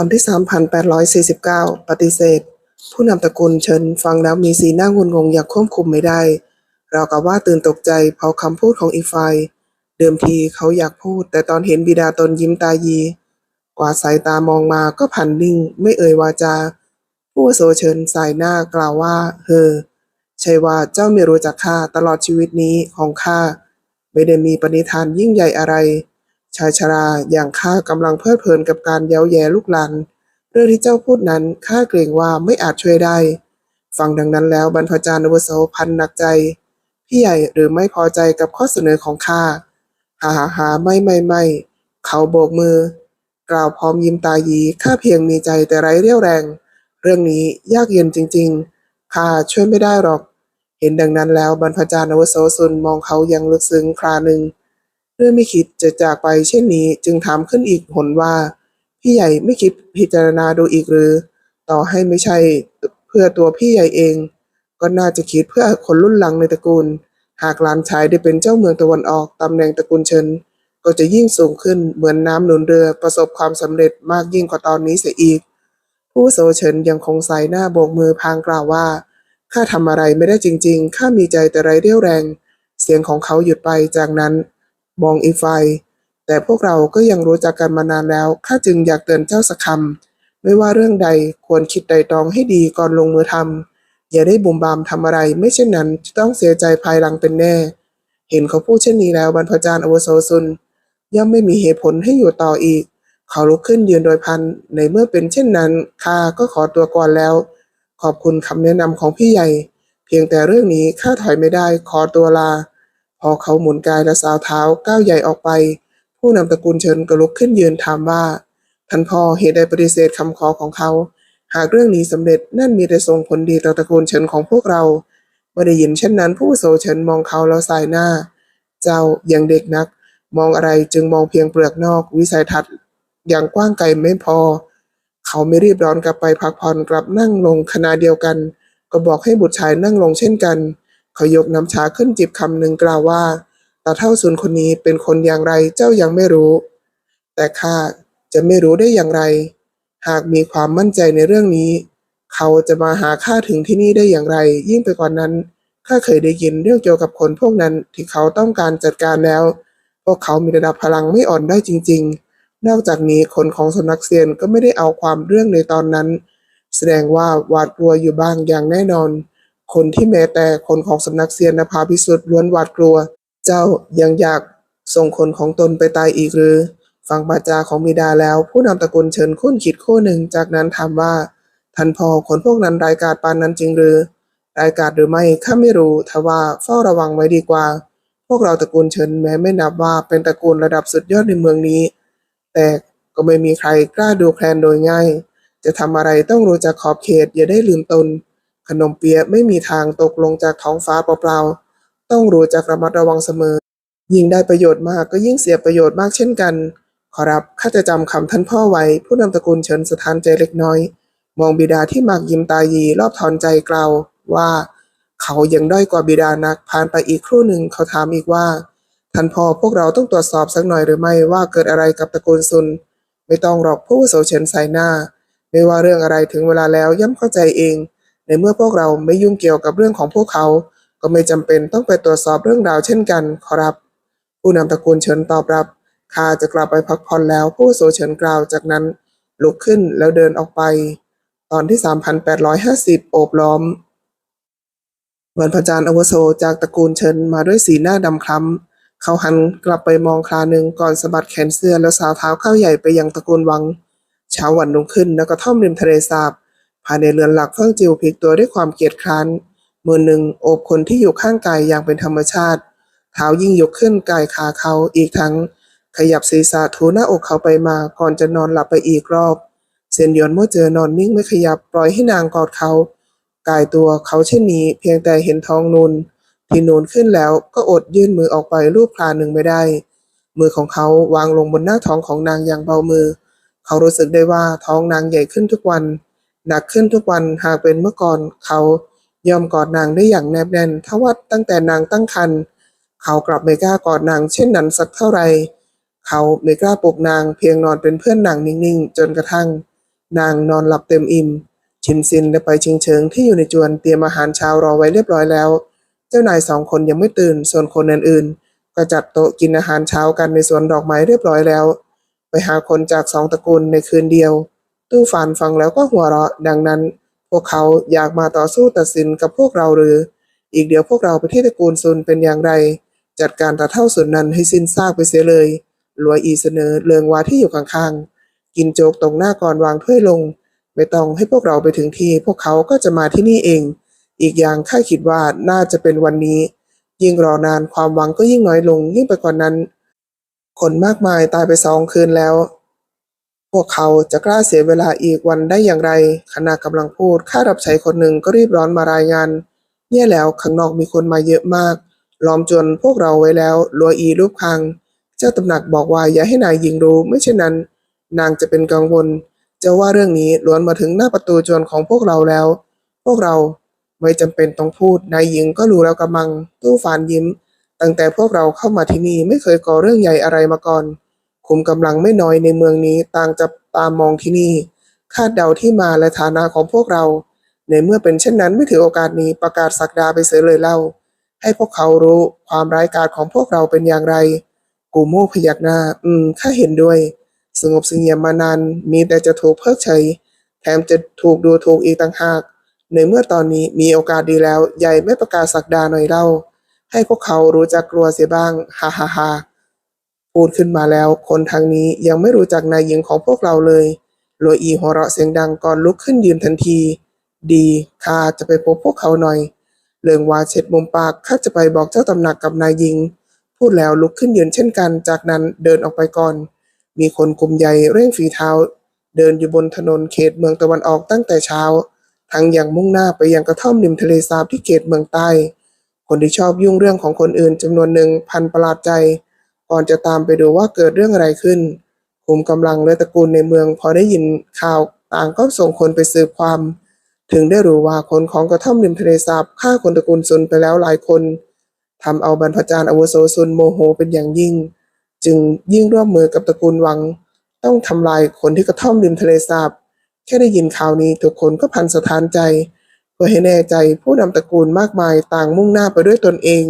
อนที่ 3,849 ปฏิเสธ ผู้นำตระกูลเฉินฟังแล้วมีสีหน้างุนงงอย่างควบคุมไม่ได้ เรากับว่าตื่นตกใจเพราะคำพูดของอีกฝ่ายเดิมทีเขาอยากพูด แต่ตอนเห็นบิดาตนยิ้มตายี กว่าดสายตามองมาก็ผันนิ่ง ไม่เอ่ยวาจา ผู้อาโสเฉินสายหน้ากล่าวว่า เฮอใช่ว่าเจ้าไม่รู้จักข้าตลอดชีวิตนี้ของข้าไม่ได้มีปณิธานยิ่งใหญ่อะไร ชายชราอย่างข้ากำลังเพลิดเพลินกับการเย้าแย่ลูกหลานเรื่องที่เจ้าพูดนั้นข้าเกรงว่าไม่อาจช่วยได้ ฟังดังนั้นแล้วบรรพจารย์อาวุโสพันหนักใจ พี่ใหญ่หรือไม่พอใจกับข้อเสนอของข้าหาหาหาไม่ไม่ไม่เขาโบกมือ กล่าวพร้อมยิ้มตายีข้าเพียงมีใจแต่ไร้เรี่ยวแรง เรื่องนี้ยากเย็นจริงๆข้าช่วยไม่ได้หรอก เห็นดังนั้นแล้วบรรพจารย์อาวุโสสุนมองเขาอยังลึกซึ้งคราหนึ่ง เรื่องไม่คิดจะจากไปเช่นนี้จึงถามขึ้นอีกหนว่า พี่ใหญ่ไม่คิดพิจารณาดูอีกหรือ ต่อให้ไม่ใช่เพื่อตัวพี่ใหญ่เอง ก็น่าจะคิดเพื่อคนรุ่นหลังในตระกูล หากหลานชายได้เป็นเจ้าเมืองตะวันออกตำแหน่งตระกูลเชิญก็จะยิ่งสูงขึ้นเหมือนน้ำหนุนเรือประสบความสำเร็จมากยิ่งกว่าตอนนี้เสียอีก ผู้โซเฉินยังคงใสายหน้าโบกมือพางกล่าวว่าข้าทำอะไรไม่ได้จริง ๆข้ามีใจแต่ไรเรี่ยวแรง เสียงของเขาหยุดไปจากนั้น มองอีกฝ่ายแต่พวกเราก็ยังรู้จักกันมานานแล้วข้าจึงอยากเตือนเจ้าสักคำไม่ว่าเรื่องใดควรคิดไตร่ตรองให้ดีก่อนลงมือทำอย่าได้บุ่มบามทำอะไร ไม่เช่นนั้นจะต้องเสียใจภายหลังเป็นแน่ เห็นเขาพูดเช่นนี้แล้วบรรพจารย์อวโสซุน ย่อมไม่มีเหตุผลให้อยู่ต่ออีก เขาลุกขึ้นยืนโดยพันในเมื่อเป็นเช่นนั้นข้าก็ขอตัวก่อนแล้ว ขอบคุณคำแนะนำของพี่ใหญ่ เพียงแต่เรื่องนี้ข้าถอยไม่ได้ขอตัวลา พอเขาหมุนกายและสาวเท้าก้าวใหญ่ออกไป ผู้นำตระกูลเชิญก็ลุกขึ้นยืนถามว่าท่านพ่อเหตุใดปฏิเสธคำขอของเขา หากเรื่องนี้สำเร็จนั่นมีแต่ส่งผลดีต่อตระกูลเฉินของพวกเราเมื่อได้ยินเช่นนั้น ผู้โสเฉินมองเขาแล้วสายหน้า เจ้ายังเด็กนัก มองอะไรจึงมองเพียงเปลือกนอก วิสัยทัศน์อย่างกว้างไกลไม่พอ เขาไม่รีบร้อนกลับไปพักผ่อนกลับนั่งลงขณะเดียวกัน ก็บอกให้บุตรชายนั่งลงเช่นกัน เขายกน้ำชาขึ้นจิบคำหนึ่งกล่าวว่าตาเท่าซุนคนนี้เป็นคนอย่างไรเจ้ายังไม่รู้ แต่ข้าจะไม่รู้ได้อย่างไร หากมีความมั่นใจในเรื่องนี้ เขาจะมาหาข้าถึงที่นี่ได้อย่างไร ยิ่งไปกว่านั้นข้าเคยได้ยินเรื่องเกี่ยวกับคนพวกนั้นที่เขาต้องการจัดการแล้ว พวกเขามีระดับพลังไม่อ่อนได้จริง ๆ นอกจากนี้คนของสนักเซียนก็ไม่ได้เอาความเรื่องในตอนนั้น แสดงว่าหวาดกลัวอยู่บ้างอย่างแน่นอน คนที่แม้แต่คนของสำนักเซียนนภาพิสุทธิ์ล้วนหวาดกลัว เจ้ายังอยากส่งคนของตนไปตายอีกหรือ ฟังบาจาของบิดาแล้ว ผู้นำตระกูลเชิญคุ้นคิดคู่หนึ่งจากนั้นถามว่าท่านพ่อคนพวกนั้นรายการปานนั้นจริงหรือรายการหรือไม่ข้าไม่รู้ทว่าเฝ้าระวังไว้ดีกว่า พวกเราตระกูลเชิญแม้ไม่นับว่าเป็นตระกูลระดับสุดยอดในเมืองนี้ แต่ก็ไม่มีใครกล้าดูแคลนโดยง่าย จะทำอะไรต้องรู้จักขอบเขตอย่าได้ลืมตน ขนมเปี๊ยะไม่มีทางตกลงจากท้องฟ้าเปล่าๆ ต้องรู้จักระมัดระวังเสมอ ยิ่งได้ประโยชน์มากก็ยิ่งเสียประโยชน์มากเช่นกัน ขอรับข้าจะจำคำท่านพ่อไว้ ผู้นำตระกูลเฉินสถานใจเล็กน้อย มองบิดาที่มากยิ้มตายีรอบถอนใจกล่าวว่า เขายังด้อยกว่าบิดานัก ผ่านไปอีกครู่หนึ่งเขาถามอีกว่า ท่านพ่อพวกเราต้องตรวจสอบสักหน่อยหรือไม่ว่าเกิดอะไรกับตระกูลซุน ไม่ต้องหรอกผู้วุโสเฉินสายหน้า ไม่ว่าเรื่องอะไรถึงเวลาแล้วย่อมเข้าใจเอง ในเมื่อพวกเราไม่ยุ่งเกี่ยวกับเรื่องของพวกเขา ก็ไม่จำเป็นต้องไปตรวจสอบเรื่องราวเช่นกันขอรับ ผู้นำตระกูลเฉินตอบรับข้าจะกลับไปพักผ่อนแล้วผู้อาวุโสเฉินกล่าวจากนั้น ลุกขึ้นแล้วเดินออกไป ตอนที่ 3,850 โอบล้อมบรรพจารย์อวโสจากตระกูลเฉินมาด้วยสีหน้าดำคล้ำเขาหันกลับไปมองคราหนึ่งก่อนสะบัดแขนเสื้อแล้วสาวเท้าเข้าใหญ่ไปยังตระกูลวังเช้าวันรุ่งขึ้นณกระท่อมริมทะเลสาบ ภายในเรือนหลักเฟิ่งจิวพลิกตัวด้วยความเกียจคร้านมือหนึ่งโอบคนที่อยู่ข้างกายอย่างเป็นธรรมชาติ เท้ายิ่งยกขึ้นกายขาเขาอีกทั้ง ขยับศีรษะถูหน้าอกเขาไปมาก่อนจะนอนหลับไปอีกรอบเซนยวนเมื่อเจอนอนนิ่งไม่ขยับปล่อยให้นางกอดเขา กายตัวเขาเช่นนี้เพียงแต่เห็นท้องนูนที่นูนขึ้นแล้วก็อดยื่นมือออกไปรูปคลาหนึ่งไม่ได้ มือของเขาวางลงบนหน้าท้องของนางอย่างเบามือ เขารู้สึกได้ว่าท้องนางใหญ่ขึ้นทุกวัน หนักขึ้นทุกวันหากเป็นเมื่อก่อนเขายอมกอดนางได้อย่างแนบแน่นทว่าตั้งแต่นางตั้งครรภ์เขากลับไม่กล้ากอดนางเช่นนั้นสักเท่าไหร่เขาไม่กล้าปลุกนางเพียงนอนเป็นเพื่อนนางนิ่งๆ จนกระทั่ง นางนอนหลับเต็มอิ่ม ชินซินและไปชิงเฉิงที่อยู่ในจวนเตรียมอาหารเช้ารอไว้เรียบร้อยแล้ว เจ้านายสองคนยังไม่ตื่น ส่วนคนอื่นๆ ก็จัดโต๊ะกินอาหารเช้ากันในสวนดอกไม้เรียบร้อยแล้ว ไปหาคนจากสองตระกูลในคืนเดียว ตู้ฝานฟังแล้วก็หัวเราะ ดังนั้น พวกเขาอยากมาต่อสู้ตัดสินกับพวกเราหรือ อีกเดี๋ยวพวกเราไปที่ตระกูลซุนเป็นอย่างไร จัดการตาเท่าสุนนั้นให้สิ้นซากไปเสียเลยหลวยอีเสนอเลืองวาที่อยู่ข้างๆ กินโจกตรงหน้าก่อนวางถ้วยลง ไม่ต้องให้พวกเราไปถึงที่ พวกเขาก็จะมาที่นี่เอง อีกอย่างข้าคิดว่าน่าจะเป็นวันนี้ ยิ่งรอนานความหวังก็ยิ่งน้อยลงยิ่งไปกว่านั้น คนมากมายตายไปสองคืนแล้ว พวกเขาจะกล้าเสียเวลาอีกวันได้อย่างไร ขณะกำลังพูดข้ารับใช้คนหนึ่งก็รีบร้อนมารายงานเนี่ยแล้วข้างนอกมีคนมาเยอะมาก ล้อมจนพวกเราไว้แล้วลัวอีรูปคางเจ้าตำหนักบอกว่าอย่าให้นายยิงรู้ไม่เช่นนั้น นางจะเป็นกังวลจะว่าเรื่องนี้ล้วนมาถึงหน้าประตูจวนของพวกเราแล้ว พวกเราไม่จำเป็นต้องพูดนายหญิงก็รู้แล้วกำมัง ตู้ฟานยิ้ม ตั้งแต่พวกเราเข้ามาที่นี่ไม่เคยก่อเรื่องใหญ่อะไรมาก่อน คุมกำลังไม่น้อยในเมืองนี้ต่างจับตามมองที่นี่ คาดเดาที่มาและฐานะของพวกเรา ในเมื่อเป็นเช่นนั้นไม่ถือโอกาสนี้ประกาศสักดาไปเสียเลยเล่า ให้พวกเขารู้ความร้ายกาจของพวกเราเป็นอย่างไร กูโม่พยักหน้า อืมข้าเห็นด้วย สงบเสงี่ยมมานานมีแต่จะถูกเพิกเฉย แถมจะถูกดูถูกอีกต่างหาก ในเมื่อตอนนี้มีโอกาสดีแล้ว ใหญ่ไม่ประกาศสักดาหน่อยเล่า ให้พวกเขารู้จักกลัวเสียบ้าง ฮ่าฮ่าฮ่า พูดขึ้นมาแล้ว คนทางนี้ยังไม่รู้จักนายหญิงของพวกเราเลยโลอีหัวเราะเสียงดังก่อนลุกขึ้นยืนทันที ดีข้าจะไปพบพวกเขาหน่อยเรื่องวาเช็ดมุมปากข้าจะไปบอกเจ้าตำหนักกับนายหญิง พูดแล้วลุกขึ้นยืนเช่นกัน จากนั้นเดินออกไปก่อน มีคนกลุ่มใหญ่เร่งฝีเท้า เดินอยู่บนถนนเขตเมืองตะวันออกตั้งแต่เช้า ทั้งอย่างมุ่งหน้าไปยังกระท่อมริมทะเลสาบที่เขตเมืองใต้ คนที่ชอบยุ่งเรื่องของคนอื่นจำนวนหนึ่งพันประหลาดใจ ก่อนจะตามไปดูว่าเกิดเรื่องอะไรขึ้นคุมกำลังและตระกูลในเมือง พอได้ยินข่าวต่างก็ส่งคนไปสืบความ ถึงได้รู้ว่าคนของกระท่อมริมทะเลสาบฆ่าคนตระกูลซุนไปแล้วหลายคนทำเอาบรรพจารย์อวุโสซุนโมโหเป็นอย่างยิ่ง จึงยิ่งร่วมมือกับตระกูลวัง ต้องทำลายคนที่กระท่อมริมทะเลสาบแค่ได้ยินข่าวนี้ทุกคนก็พันสถานใจเพื่อให้แน่ใจผู้นำตระกูลมากมายต่างมุ่งหน้าไปด้วยตนเอง